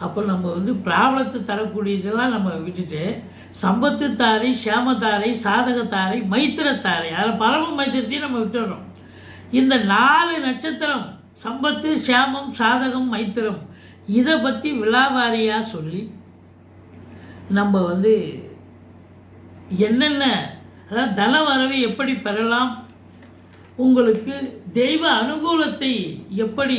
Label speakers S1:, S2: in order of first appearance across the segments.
S1: அப்போ நம்ம வந்து பிராபலத்தை தரக்கூடியதெல்லாம் நம்ம விட்டுட்டு சம்பத்துத்தாரை சேமத்தாரை சாதகத்தாரை மைத்திரத்தாரை அதில் பரம மைத்திரத்தையும் நம்ம விட்டுடுறோம் இந்த நாலு நட்சத்திரம் சம்பத்து சேமம் சாதகம் மைத்திரம் இதை பற்றி விழாவாரியாக சொல்லி நம்ம வந்து என்னென்ன அதாவது தன வரவை எப்படி பெறலாம் உங்களுக்கு தெய்வ அனுகூலத்தை எப்படி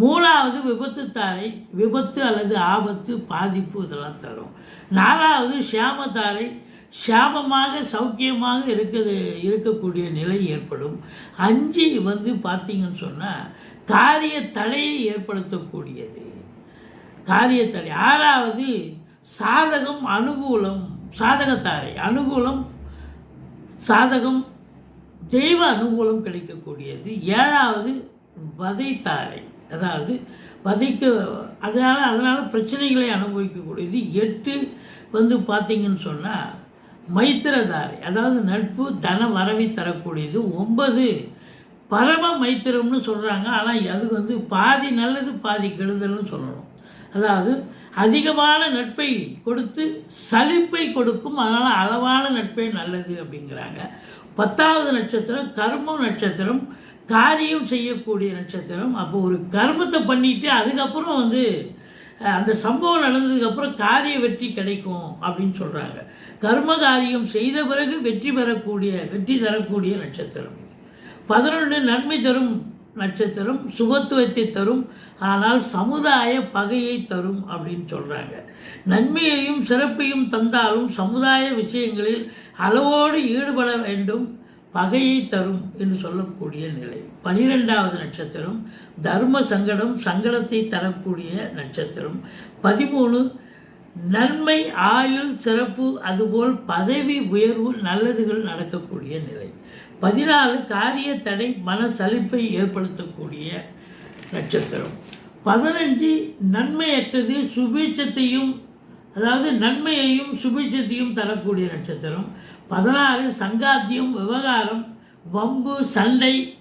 S1: மூணாவது விபத்து தாரை விபத்து அல்லது ஆபத்து பாதிப்பு இதெல்லாம் தரும். நாலாவது ஷியாமத்தாரை சாபமாக சௌக்கியமாக இருக்கிறது இருக்கக்கூடிய நிலை ஏற்படும். அஞ்சு வந்து பார்த்தீங்கன்னு சொன்னால் காரிய தடையை ஏற்படுத்தக்கூடியது. காரியத்தடை ஆறாவது சாதகம் அனுகூலம் சாதகத்தாரை. அனுகூலம் சாதகம் தெய்வ அனுகூலம் கிடைக்கக்கூடியது. ஏழாவது வதைத்தாரை. அதாவது வதைக்க அதனால் அதனால் பிரச்சனைகளை அனுபவிக்கக்கூடியது எட்டு வந்து பார்த்திங்கன்னு சொன்னால் மைத்திரதாரி அதாவது நட்பு தன வரவை தரக்கூடியது. ஒன்பது பரம மைத்திரம்னு சொல்கிறாங்க ஆனால் அது வந்து பாதி நல்லது பாதி கெடுதல்னு சொல்லணும். அதாவது அதிகமான நட்பை கொடுத்து சலிப்பை கொடுக்கும். அதனால் அளவான நட்பே நல்லது அப்படிங்கிறாங்க. பத்தாவது நட்சத்திரம் கர்மம் நட்சத்திரம். காரியம் செய்யக்கூடிய நட்சத்திரம். அப்போ ஒரு கர்மத்தை பண்ணிட்டு அதுக்கப்புறம் வந்து அந்த சம்பவம் நடந்ததுக்கப்புறம் காரிய வெற்றி கிடைக்கும் அப்படின்னு சொல்கிறாங்க கர்ம காரியம் செய்த பிறகு வெற்றி பெறக்கூடிய வெற்றி தரக்கூடிய நட்சத்திரம் இது. பதினொன்று நன்மை தரும் நட்சத்திரம் சுபத்துவத்தை தரும் ஆனால் சமுதாய பகையை தரும் அப்படின்னு சொல்கிறாங்க நன்மையையும் சிறப்பையும் தந்தாலும் சமுதாய விஷயங்களில் அளவோடு ஈடுபட வேண்டும். பகையை தரும் என்று சொல்லக்கூடிய நிலை. பனிரெண்டாவது நட்சத்திரம் தர்ம சங்கடம் சங்கடத்தை தரக்கூடிய நட்சத்திரம். பதிமூணு நன்மை ஆயுள் சிறப்பு அதுபோல் பதவி உயர்வு நல்லதுகள் நடக்கக்கூடிய நிலை. பதினாலு காரிய தடை மன சலிப்பை ஏற்படுத்தக்கூடிய நட்சத்திரம். பதினஞ்சு நன்மையற்றது சுபீட்சத்தையும் அதாவது நன்மையையும் சுபீட்சத்தையும் தரக்கூடிய நட்சத்திரம். பதினாறு சங்காத்தியம் விவகாரம் வம்பு சண்டை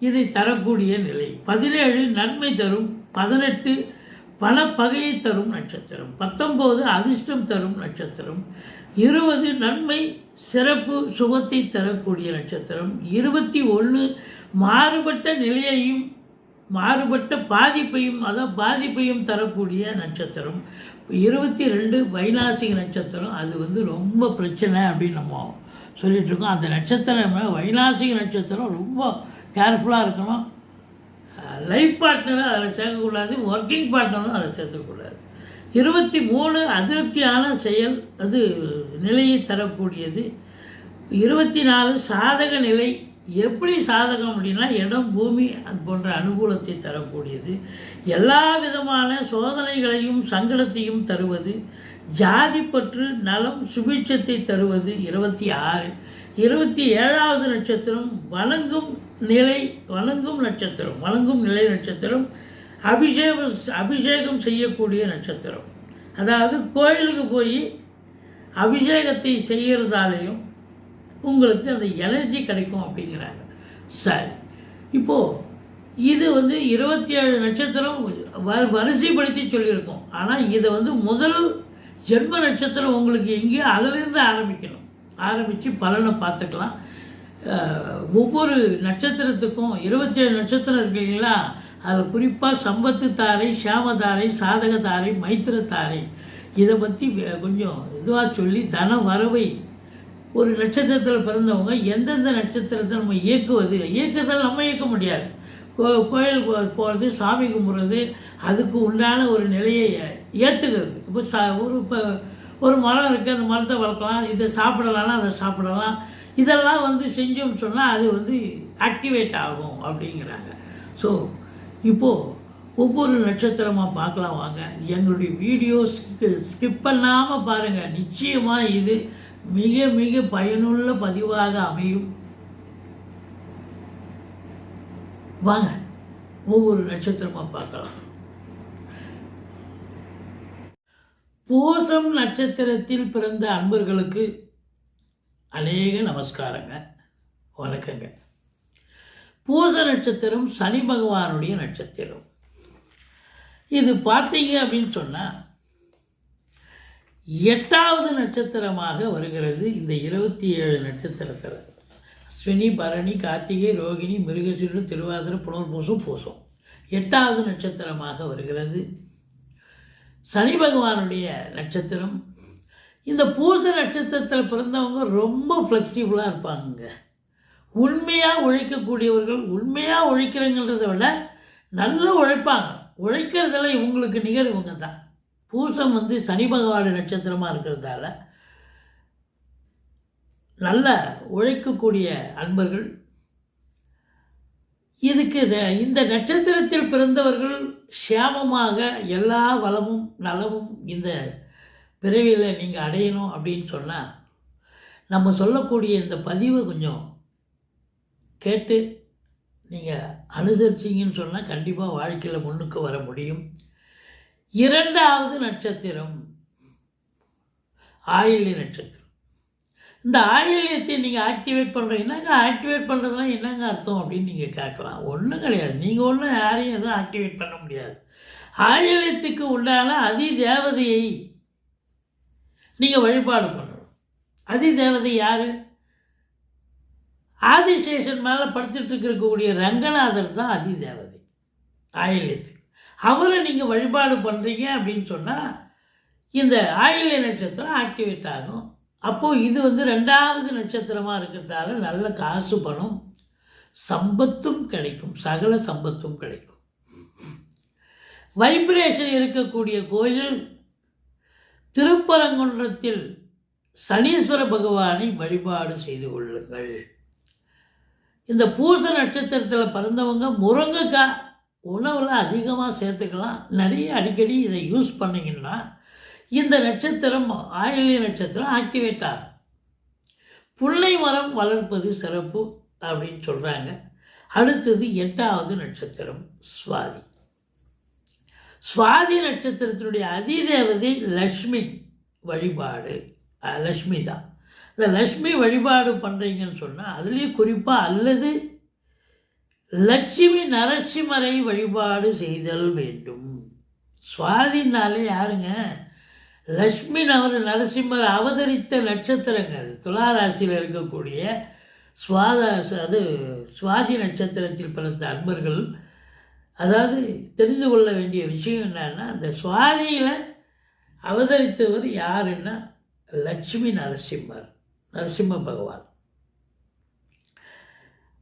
S1: இதை தரக்கூடிய நிலை. பதினேழு நன்மை தரும் பதினெட்டு பல பகையை தரும் நட்சத்திரம். பத்தொம்போது அதிர்ஷ்டம் தரும் நட்சத்திரம். இருபது நன்மை சிறப்பு சுகத்தை தரக்கூடிய நட்சத்திரம். இருபத்தி ஒன்று மாறுபட்ட நிலையையும் மாறுபட்ட பாதிப்பையும் அதாவது பாதிப்பையும் தரக்கூடிய நட்சத்திரம். இருபத்தி ரெண்டு வைநாசிக நட்சத்திரம் அது வந்து ரொம்ப பிரச்சனை அப்படின்னு நம்ம சொல்லிகிட்டு இருக்கோம். அந்த நட்சத்திரம் வைநாசிக நட்சத்திரம் ரொம்ப கேர்ஃபுல்லாக இருக்கணும். லைஃப் பார்ட்னரை அதில் சேர்க்கக்கூடாது ஒர்க்கிங் பார்ட்னரும் அதில் சேர்த்துக்கூடாது இருபத்தி மூணு அதிருப்தியான செயல் அது நிலையை தரக்கூடியது. இருபத்தி நாலு சாதக நிலை எப்படி சாதகம் அப்படின்னா இடம் பூமி அது போன்ற அனுகூலத்தை தரக்கூடியது. எல்லா விதமான சோதனைகளையும் சங்கடத்தையும் தருவது. ஜாதி பற்று நலம் சுபிட்சத்தை தருவது இருபத்தி ஆறு. இருபத்தி ஏழாவது நட்சத்திரம் வணங்கும் நிலை வணங்கும் நட்சத்திரம் வணங்கும் நிலை நட்சத்திரம் அபிஷேகம் அபிஷேகம் செய்யக்கூடிய நட்சத்திரம். அதாவது கோயிலுக்கு போய் அபிஷேகத்தை செய்கிறதாலையும் உங்களுக்கு அந்த எனர்ஜி கிடைக்கும் அப்படிங்கிறாங்க. சரி. இப்போது இது வந்து இருபத்தி ஏழு நட்சத்திரம் வ வரிசைப்படுத்தி சொல்லியிருக்கோம். ஆனால் இதை வந்து முதல் ஜென்ம நட்சத்திரம் உங்களுக்கு எங்கேயோ அதிலிருந்து ஆரம்பிக்கணும். ஆரம்பித்து பலனை பார்த்துக்கலாம். ஒவ்வொரு நட்சத்திரத்துக்கும் இருபத்தேழு நட்சத்திரம் இருக்கு இல்லைங்களா? அதில் குறிப்பாக சம்பத்து தாரை சாமதாரை சாதக தாரை மைத்திர தாரை. இதை பற்றி கொஞ்சம் இதுவாக சொல்லி தன வரவை ஒரு நட்சத்திரத்தில் பிறந்தவங்க எந்தெந்த நட்சத்திரத்தை நம்ம இயக்குவது? இயக்கத்தில் நம்ம இயக்க முடியாது. கோ- கோயில் போ- போகிறது சாமி கும்பிட்றது அதுக்கு உண்டான ஒரு நிலையை ஏற்றுக்கிறது இப்போ சா ஒரு இப்போ ஒரு மரம் இருக்குது அந்த மரத்தை வளர்க்கலாம். இதை சாப்பிடலாம்னா அதை சாப்பிடலாம். இதெல்லாம் வந்து செஞ்சோம்னு சொன்னால் அது வந்து ஆக்டிவேட் ஆகும் அப்படிங்கிறாங்க. ஸோ இப்போது ஒவ்வொரு நட்சத்திரமாக பார்க்கலாம் வாங்க. எங்களுடைய வீடியோ ஸ்கிப் பண்ணாமல் பாருங்கள் நிச்சயமாக இது மிக மிக பயனுள்ள பதிவாக அமையும். வாங்க. ஒவ்வொரு நட்சத்திரமாக பார்க்கலாம். பூசம் நட்சத்திரத்தில் பிறந்த அன்பர்களுக்கு அநேக நமஸ்காரங்க வணக்கங்க. பூச நட்சத்திரம் சனி பகவானுடைய நட்சத்திரம். இது பார்த்தீங்க அப்படின்னு சொன்னால் எட்டாவது நட்சத்திரமாக வருகிறது இந்த இருபத்தி ஏழு நட்சத்திரத்தில். அஸ்வினி பரணி கார்த்திகை ரோகிணி மிருகசீடு திருவாதிரை புனர்பூசம் பூசம். எட்டாவது நட்சத்திரமாக வருகிறது. சனி பகவானுடைய நட்சத்திரம். இந்த பூச நட்சத்திரத்தில் பிறந்தவங்க ரொம்ப ஃப்ளெக்சிபிளாக இருப்பாங்க உண்மையாக உழைக்கக்கூடியவர்கள் உண்மையாக உழைக்கிறங்கிறத விட நல்லா உழைப்பாங்க. உழைக்கிறதுல இவங்களுக்கு நிகர் இவங்க தான் பூசம் வந்து சனி பகவான நட்சத்திரமாக இருக்கிறதால நல்ல உழைக்கக்கூடிய அன்பர்கள். இதுக்கு இந்த நட்சத்திரத்தில் பிறந்தவர்கள் சேமமாக எல்லா வளமும் நலமும் இந்த பிறவியில் நீங்கள் அடையணும் அப்படின்னு சொன்னால் நம்ம சொல்லக்கூடிய இந்த பதிவை கொஞ்சம் கேட்டு நீங்கள் அனுசரிச்சிங்கன்னு சொன்னால் கண்டிப்பாக வாழ்க்கையில் முன்னுக்கு வர முடியும். இரண்டாவது நட்சத்திரம் ஆயில்ய நட்சத்திரம். இந்த ஆயில்யத்தை நீங்கள் ஆக்டிவேட் பண்ணுற என்னங்க ஆக்டிவேட் பண்ணுறதுலாம் என்னங்க அர்த்தம் அப்படின்னு நீங்கள் கேட்கலாம். ஒன்றும் கிடையாது. நீங்கள் ஒன்றும் யாரையும் எதுவும் ஆக்டிவேட் பண்ண முடியாது. ஆயில்யத்துக்கு உண்டான அதி தேவதையை நீங்கள் வழிபாடு பண்ணணும். அதி தேவதை யார்? ஆதிசேஷன் மேலே படுத்துட்டு இருக்கக்கூடிய ரங்கநாதர் தான் அதி தேவதை ஆயில்யத்துக்கு. அவரை நீங்கள் வழிபாடு பண்ணுறீங்க அப்படின்னு சொன்னால் இந்த ஆயில்ய நட்சத்திரம் ஆக்டிவேட் ஆகும். அப்போது இது வந்து ரெண்டாவது நட்சத்திரமாக இருக்கிறதால நல்ல காசு பணம் சம்பத்தும் கிடைக்கும். சகல சம்பத்தும் கிடைக்கும். வைப்ரேஷன் இருக்கக்கூடிய கோயில் திருப்பரங்குன்றத்தில் சனீஸ்வர பகவானை வழிபாடு செய்து கொள்ளுங்கள். இந்த பூச நட்சத்திரத்தில் பிறந்தவங்க முருங்கைக்காய் உணவில் அதிகமாக சேர்த்துக்கலாம். நிறைய அடிக்கடி இதை யூஸ் பண்ணிங்கன்னா இந்த நட்சத்திரம் ஆயிலிய நட்சத்திரம் ஆக்டிவேட் ஆகும். புள்ளை மரம் வளர்ப்பது சிறப்பு அப்படின்னு சொல்கிறாங்க அடுத்தது எட்டாவது நட்சத்திரம் சுவாதி. சுவாதி நட்சத்திரத்தினுடைய அதிதேவதை லக்ஷ்மி வழிபாடு லக்ஷ்மி தான் இந்த லக்ஷ்மி வழிபாடு பண்ணுறீங்கன்னு சொன்னால் அதுலேயும் குறிப்பாக அல்லது லட்சுமி நரசிம்மரை வழிபாடு செய்தல் வேண்டும். சுவாதினாலே யாருங்க? லக்ஷ்மி நமது நரசிம்மர் அவதரித்த நட்சத்திரங்கள் துளாராசியில் இருக்கக்கூடிய சுவாத அது சுவாதி நட்சத்திரத்தில் பிறந்த அன்பர்கள். அதாவது தெரிந்து கொள்ள வேண்டிய விஷயம் என்னன்னா அந்த சுவாதியில் அவதரித்தவர் யாருன்னா லட்சுமி நரசிம்மர். நரசிம்ம பகவான்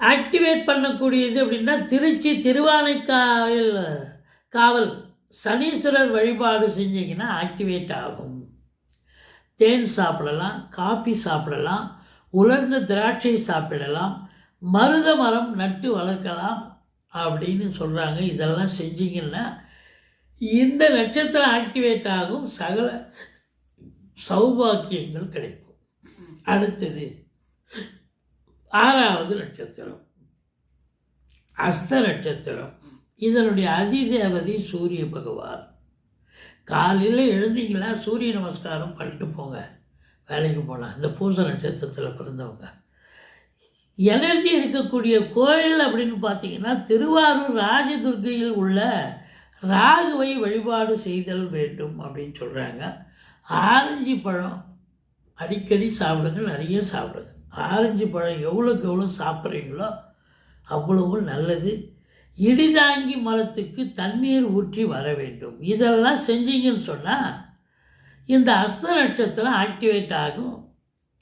S1: ஆக்டிவேட் பண்ணக்கூடியது அப்படின்னா திருச்சி திருவானைக்காவில் காவல் சனீஸ்வரர் வழிபாடு செஞ்சீங்கன்னா ஆக்டிவேட் ஆகும். தேன் சாப்பிடலாம் காஃபி சாப்பிடலாம் உலர்ந்த திராட்சை சாப்பிடலாம் மருத மரம் நட்டு வளர்க்கலாம் அப்படின்னு சொல்கிறாங்க இதெல்லாம் செஞ்சீங்கன்னா இந்த நட்சத்திரம் ஆக்டிவேட் ஆகும். சகல சௌபாக்கியங்கள் கிடைக்கும். அடுத்தது ஆறாவது நட்சத்திரம். அஸ்த நட்சத்திரம். இதனுடைய அதிதேவதி சூரிய பகவான். காலையில் எழுந்தீங்களா? சூரிய நமஸ்காரம் பண்ணிட்டு போங்க. வேலைக்கு போனால் இந்த பூச நட்சத்திரத்தில் பிறந்தவங்க. எனர்ஜி இருக்கக்கூடிய கோயில் அப்படின்னு பார்த்தீங்கன்னா திருவாரூர் ராஜதுர்கையில் உள்ள ராகுவை வழிபாடு செய்தல் வேண்டும் அப்படின்னு சொல்கிறாங்க ஆரஞ்சு பழம் அடிக்கடி சாப்பிடுங்க நிறைய சாப்பிடுங்க. ஆரஞ்சு பழம் எவ்வளோக்கு எவ்வளோ சாப்பிட்றீங்களோ அவ்வளவு நல்லது. இடிதாங்கி மரத்துக்கு தண்ணீர் ஊற்றி வர வேண்டும். இதெல்லாம் செஞ்சீங்கன்னு சொன்னால் இந்த அஸ்த நட்சத்திரம் ஆக்டிவேட் ஆகும்.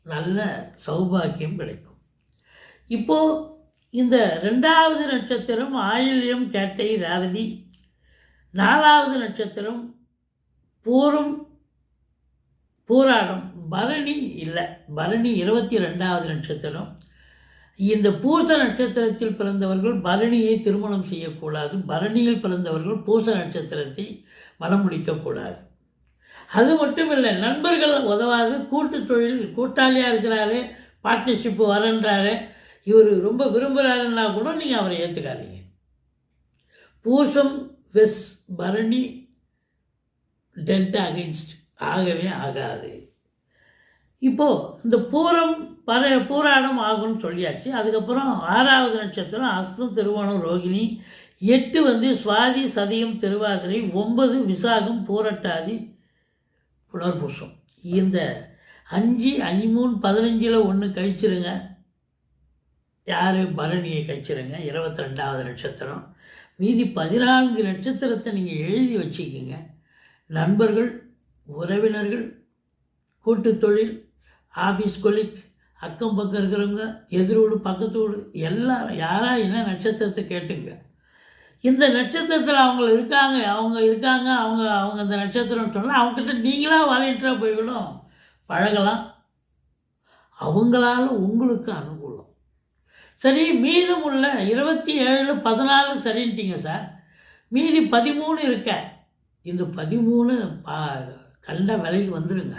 S1: நல்ல சௌபாக்கியம் கிடைக்கும். இப்போது இந்த ரெண்டாவது நட்சத்திரம் ஆயில்யம் கேட்டை ராவதி. நாலாவது நட்சத்திரம் பூரம் பூராடம். பரணி இல்லை பரணி இருபத்தி ரெண்டாவது நட்சத்திரம். இந்த பூச நட்சத்திரத்தில் பிறந்தவர்கள் பரணியை திருமணம் செய்யக்கூடாது. பரணியில் பிறந்தவர்கள் பூச நட்சத்திரத்தை மனம் முடிக்கக்கூடாது. அது மட்டும் இல்லை நண்பர்கள் உதவாது கூட்டு தொழில் கூட்டாளியாக இருக்கிறாரு பார்ட்னர்ஷிப்பு வரன்றாரு இவர் ரொம்ப விரும்புகிறாருன்னா கூட நீங்கள் அவரை ஏற்றுக்காதீங்க Pusam vs Bharani dead against ஆகவே ஆகாது. இப்போது இந்த பூரம் பர பூராடம் ஆகும்னு சொல்லியாச்சு. அதுக்கப்புறம் ஆறாவது நட்சத்திரம் அஸ்தம் திருவோணம் ரோகிணி. எட்டு வந்து சுவாதி சதயம் திருவாதிரை. ஒன்பது விசாகம் பூரட்டாதி புனர்பூசம். இந்த அஞ்சு ஐமூணு மூணு பதினஞ்சில் ஒன்று கழிச்சிருங்க. யார்? பரணியை கழிச்சிருங்க. இருபத்தி ரெண்டாவது நட்சத்திரம். மீதி பதினான்கு நட்சத்திரத்தை நீங்கள் எழுதி வச்சுக்கிங்க. நண்பர்கள் உறவினர்கள் கூட்டு தொழில் ஆஃபீஸ் கொலிக் அக்கம் பக்கம் இருக்கிறவங்க எதிரோடு பக்கத்து வீடு எல்லாரும் யாரா என்ன நட்சத்திரத்தை கேட்டுங்க. இந்த நட்சத்திரத்தில் அவங்க இருக்காங்க அவங்க இருக்காங்க அவங்க அவங்க இந்த நட்சத்திரம் சொன்னால் அவங்ககிட்ட நீங்களாக வாலண்டியராக போய்களும் பழகலாம். அவங்களால உங்களுக்கு அனுகூலம். சரி மீதமுள்ள இருபத்தி ஏழு பதினாலு சரின்ட்டிங்க சார். மீதி பதிமூணு இருக்க இந்த பதிமூணு பா கண்ட விலைக்கு வந்துடுங்க.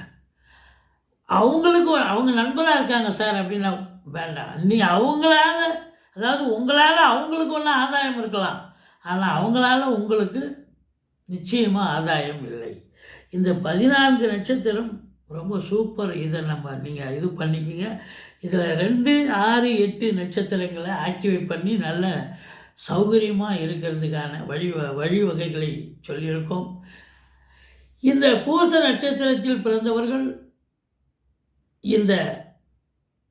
S1: அவங்களுக்கு அவங்க நண்பராக இருக்காங்க சார் அப்படின்னா வேண்டாம். நீ அவங்களால அதாவது உங்களால் அவங்களுக்கு ஒன்றும் ஆதாயம் இருக்கலாம். ஆனால் அவங்களால உங்களுக்கு நிச்சயமாக ஆதாயம் இல்லை. இந்த பதினான்கு நட்சத்திரம் ரொம்ப சூப்பர் இதை நம்ம நீங்கள் இது பண்ணிக்கிங்க. இதில் ரெண்டு ஆறு எட்டு நட்சத்திரங்களை ஆக்டிவேட் பண்ணி நல்ல சௌகரியமாக இருக்கிறதுக்கான வழி வழிவகைகளை சொல்லியிருக்கோம். இந்த பூச நட்சத்திரத்தில் பிறந்தவர்கள் இந்த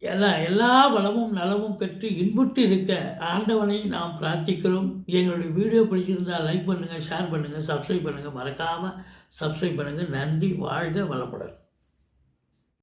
S1: எல்லா எல்லா வளமும் நலமும் பெற்று இன்புற்று இருக்க ஆண்டவனை நாம் பிரார்த்திக்கிறோம். எங்களுடைய வீடியோ பிடிச்சிருந்தால் லைக் பண்ணுங்கள் ஷேர் பண்ணுங்கள் சப்ஸ்கிரைப் பண்ணுங்கள் மறக்காமல் சப்ஸ்கிரைப் பண்ணுங்கள் நன்றி வாழ்க வளமுடன்.